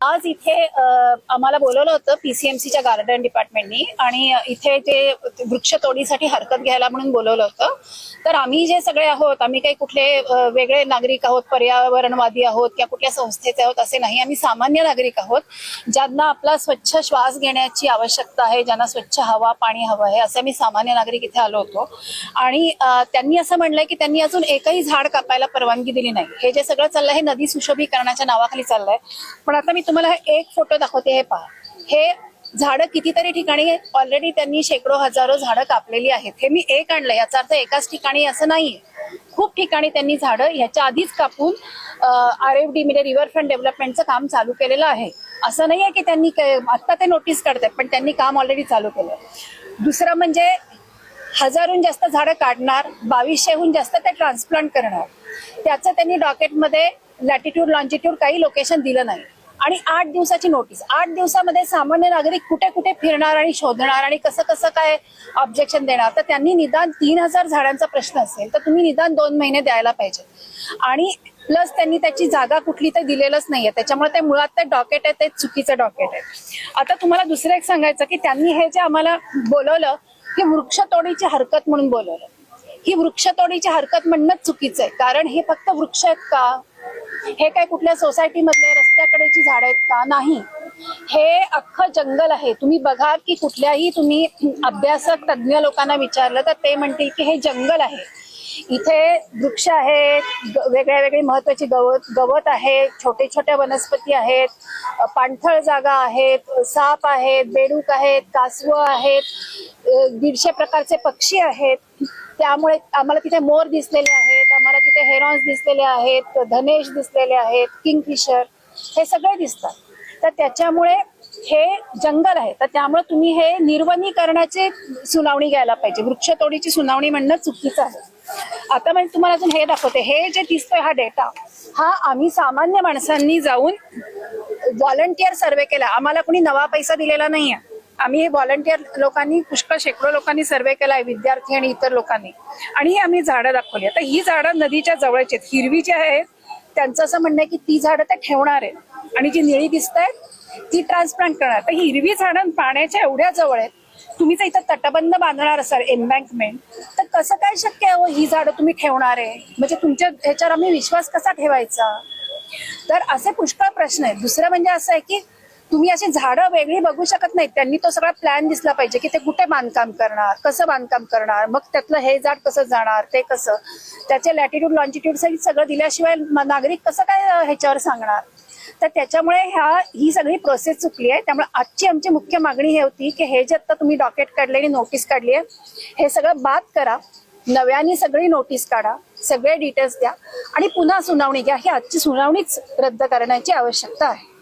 आज इथे आम्हाला बोलवलं होतं पीसीएमसीच्या गार्डन डिपार्टमेंटनी आणि इथे ते वृक्षतोडीसाठी हरकत घ्यायला म्हणून बोलवलं होतं. तर आम्ही जे सगळे आहोत आम्ही काही कुठले वेगळे नागरिक आहोत पर्यावरणवादी आहोत किंवा कुठल्या संस्थेचे आहोत असे नाही. आम्ही सामान्य नागरिक आहोत ज्यांना आपला स्वच्छ श्वास घेण्याची आवश्यकता आहे ज्यांना स्वच्छ हवा पाणी हवं आहे असे आम्ही सामान्य नागरिक इथे आलो होतो. आणि त्यांनी असं म्हणलंय की त्यांनी अजून एकही झाड कापायला परवानगी दिली नाही. हे जे सगळं चाललंय हे नदी सुशोभीकरणाच्या नावाखाली चाललंय. पण आता मी तुम्हाला एक फोटो दाखवते हे पहा. हे झाडं कितीतरी ठिकाणी ऑलरेडी त्यांनी शेकडो हजारो झाडं कापलेली आहेत. हे मी एक आणलं याचा अर्थ एकाच ठिकाणी असं नाहीये. खूप ठिकाणी त्यांनी झाडं ह्याच्या आधीच कापून आर एफ डी म्हणजे रिव्हरफ्रंट डेव्हलपमेंटचं काम चालू केलेलं आहे. असं नाहीये की त्यांनी आत्ता ते नोटीस करतात पण त्यांनी काम ऑलरेडी चालू केलं दुसरं म्हणजे हजारहून जास्त झाडं काढणार बावीसशेहून जास्त ते ट्रान्सप्लांट करणार. त्याचं त्यांनी डॉकेटमध्ये लॅटिट्यूड लॉन्जिट्यूड काही लोकेशन दिलं नाही. आणि आठ दिवसाची नोटीस आठ दिवसामध्ये सामान्य नागरिक कुठे कुठे फिरणार आणि शोधणार आणि कसं कसं काय ऑब्जेक्शन देणार? तर त्यांनी निदान तीन हजार झाडांचा प्रश्न असेल तर तुम्ही निदान दोन महिने द्यायला पाहिजे. आणि प्लस त्यांनी त्याची जागा कुठली तर दिलेलंच नाहीये. त्याच्यामुळे ते मुळात ते डॉकेट आहे ते चुकीचं डॉकेट आहे आता तुम्हाला दुसरं एक सांगायचं की त्यांनी हे जे आम्हाला बोलवलं की वृक्षतोडीची हरकत म्हणून बोलवलं. ही वृक्षतोडीची हरकत म्हणणंच चुकीचं आहे. कारण हे फक्त वृक्ष आहेत का? हे काय कुठल्या सोसायटी मधले झाड आहेत का? नाही. हे अख्खं जंगल आहे. तुम्ही बघा की कुठल्याही तुम्ही अभ्यासक तज्ज्ञ लोकांना विचारलं तर ते म्हणतील की हे जंगल आहे. इथे वृक्ष आहेत वेगळ्या वेगळी महत्वाची गवत गवत आहे छोटे छोट्या वनस्पती आहेत पाणथळ जागा आहेत साप आहेत बेडूक आहेत कासवं आहेत दीडशे प्रकारचे पक्षी आहेत. त्यामुळे आम्हाला तिथे मोर दिसलेले आहेत आम्हाला तिथे हेरॉन्स दिसलेले आहेत धनेश दिसलेले आहेत किंगफिशर. हे सगळे दिसतात. तर त्याच्यामुळे हे जंगल आहे. तर त्यामुळे तुम्ही हे निर्वनीकरणाचे सुनावणी घ्यायला पाहिजे. वृक्षतोडीची सुनावणी म्हणणं चुकीचं आहे. आता म्हणजे तुम्हाला अजून हे दाखवते. हे जे दिसतोय हा डेटा हा आम्ही सामान्य माणसांनी जाऊन व्हॉलंटियर सर्वे केला. आम्हाला कुणी नवा पैसा दिलेला नाहीये. आम्ही व्हॉलंटियर लोकांनी पुष्कळ शेकडो लोकांनी सर्वे केलाय विद्यार्थी आणि इतर लोकांनी. आणि ही आम्ही झाडं दाखवली. आता ही झाडं नदीच्या जवळची आहेत. हिरवी जी आहेत त्यांचं असं म्हणणं आहे की ती झाडं ते ठेवणार आहेत. आणि जी निळी दिसत आहेत ती ट्रान्सप्लांट करणार. तर ही हिरवी झाडं पाण्याच्या एवढ्या जवळ आहेत तुम्ही जर इथं तटबंध बांधणार असाल एम्बँकमेंट तर कसं काय शक्य आहे हो ही झाडं तुम्ही ठेवणार आहे? म्हणजे तुमच्या ह्याच्यावर आम्ही विश्वास कसा ठेवायचा? तर असे पुष्कळ प्रश्न आहेत. दुसरं म्हणजे असं आहे की तुम्ही अशी झाडं वेगळी बघू शकत नाहीत. त्यांनी तो सगळा प्लॅन दिसला पाहिजे की ते कुठे बांधकाम करणार कसं बांधकाम करणार मग त्यातलं हे झाड कसं जाणार ते कसं? त्याचे लॅटिट्यूड लॉन्जिट्यूड सगळं दिल्याशिवाय नागरिक कसं काय ह्याच्यावर सांगणार? तर त्याच्यामुळे ह्या ही सगळी प्रोसेस चुकली आहे. त्यामुळे आजची आमची मुख्य मागणी हे होती की हे जे आता तुम्ही डॉकेट काढलेली नोटीस काढली आहे हे सगळं बाद करा. नव्याने सगळी नोटीस काढा सगळे डिटेल्स द्या आणि पुन्हा सुनावणी घ्या. ही आजची सुनावणीच रद्द करण्याची आवश्यकता आहे.